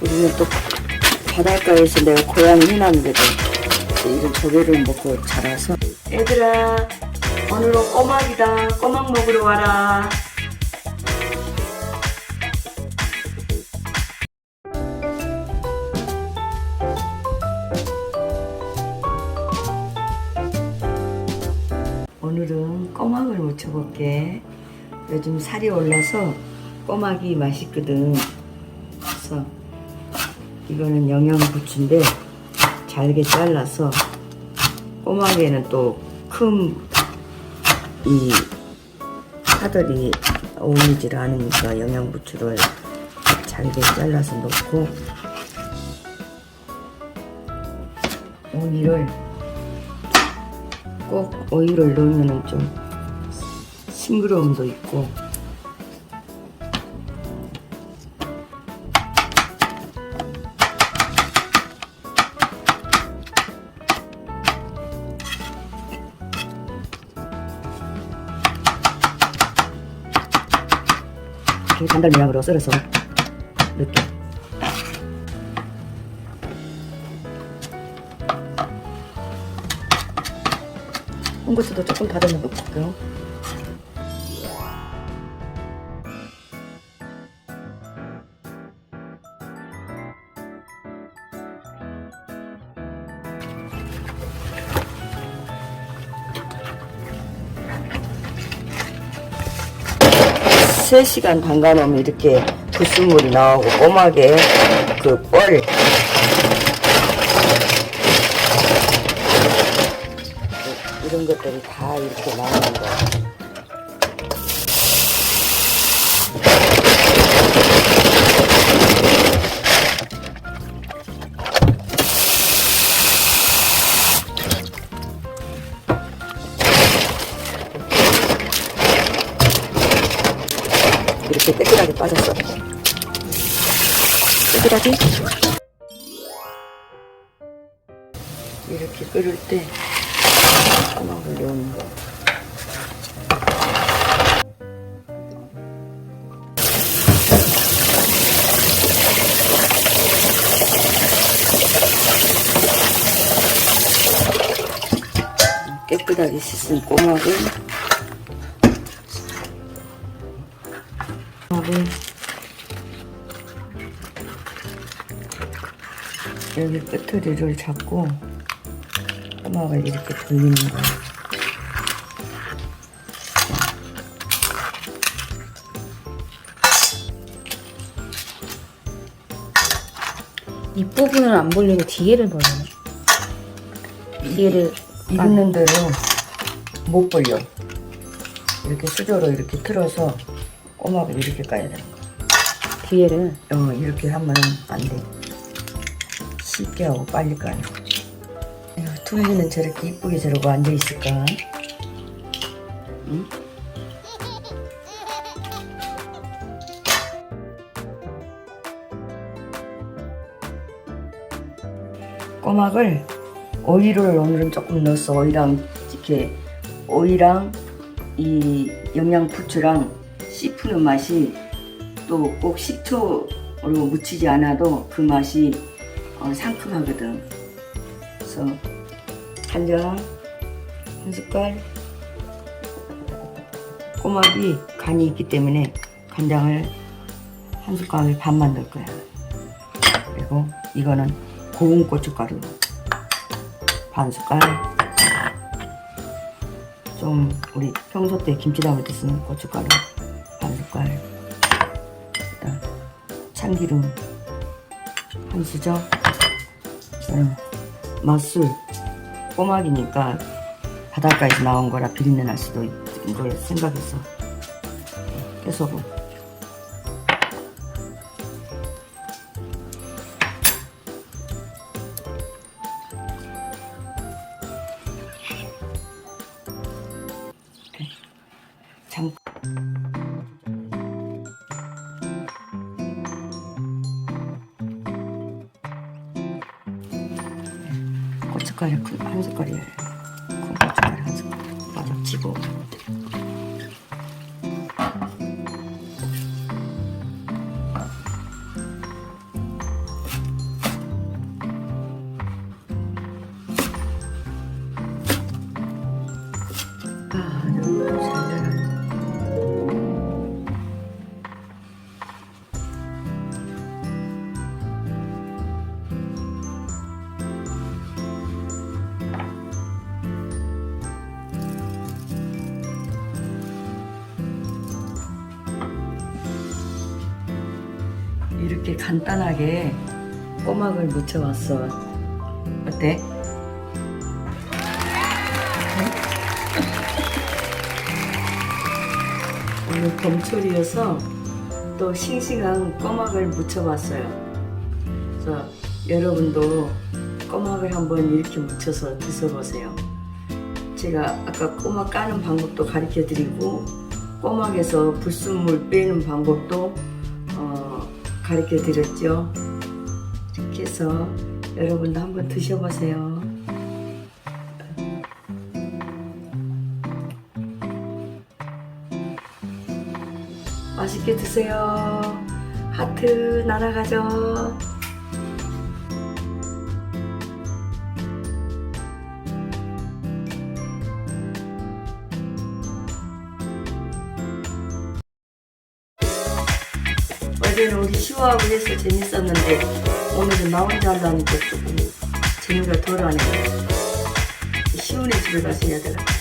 우리는 또 바닷가에서 내가 고향 해남인데도 이런 조개를 먹고 자라서. 얘들아 오늘은 꼬막이다. 꼬막 먹으러 와라. 오늘은 꼬막을 무쳐볼게. 요즘 살이 올라서 꼬막이 맛있거든. 그래서 이거는 영양부추인데 잘게 잘라서 꼬막에는 또 큰 이 파들이 어울리질 않으니까 영양부추를 잘게 잘라서 넣고 오이를 꼭 오이를 넣으면 좀 싱그러움도 있고 이렇게 단달 모양으로 썰어서 넣게. 홍고추도 조금 다듬어 넣고요 세시간 담가놓으면 이렇게 불순물이 나오고 꼬막에 그 뻘 이런 것들이 다 이렇게 나오는 거야. 이렇게 깨끗하게 빠졌어. 깨끗하게. 이렇게 끓을 때 꼬막을 넣는 거. 깨끗하게 씻은 꼬막을 꼬막을 여기 끝트리를 잡고 꼬막을 이렇게 돌리는 거야. 윗부분을 안 벌리고 뒤에를 벌리네. 뒤에를 익는 대로 못 벌려. 이렇게 수저로 이렇게 틀어서 꼬막을 이렇게 까야 되는 거야. 뒤에를 어, 이렇게 하면 안 돼. 쉽게 하고 빨리 까요. 둘리는 저렇게 이쁘게 저러고 앉아 있을까? 응? 꼬막을 오이를 오늘은 조금 넣어서 오이랑 이렇게 오이랑 이 영양부추랑 씹히는 맛이 또 꼭 식초로 묻히지 않아도 그 맛이 어, 상큼하거든. 그래서 간장 한 숟갈 꼬막이 간이 있기 때문에 간장을 한 숟갈 반만 넣을 거야. 그리고 이거는 고운 고춧가루 반 숟갈 좀 우리 평소 때 김치 담을 때 쓰는 고춧가루 반 숟갈 그다음 참기름 한 수저 그다음 맛술 꼬막이니까 바닷가에서 나온 거라 비린내 날 수도 있는 걸 생각해서 깨소금 잠고 춧가루 큰- 한 숟갈이에요. 큰 고춧가루 한 숟갈 빠져치고 이렇게 간단하게 꼬막을 무쳐봤어. 어때? 오늘 봄철이어서 또 싱싱한 꼬막을 무쳐봤어요. 그래서 여러분도 꼬막을 한번 이렇게 무쳐서 드셔보세요. 제가 아까 꼬막 까는 방법도 가르쳐 드리고 꼬막에서 불순물 빼는 방법도 어, 가르쳐 드렸죠. 이렇게 해서 여러분도 한번 드셔보세요. 맛있게 드세요. 하트 날아가죠. 어제는 우리 시호하고 해서 재밌었는데 오늘은 나 혼자 하려니까 조금 재미가 덜하네. 시훈의 집에 가서 해야 되나?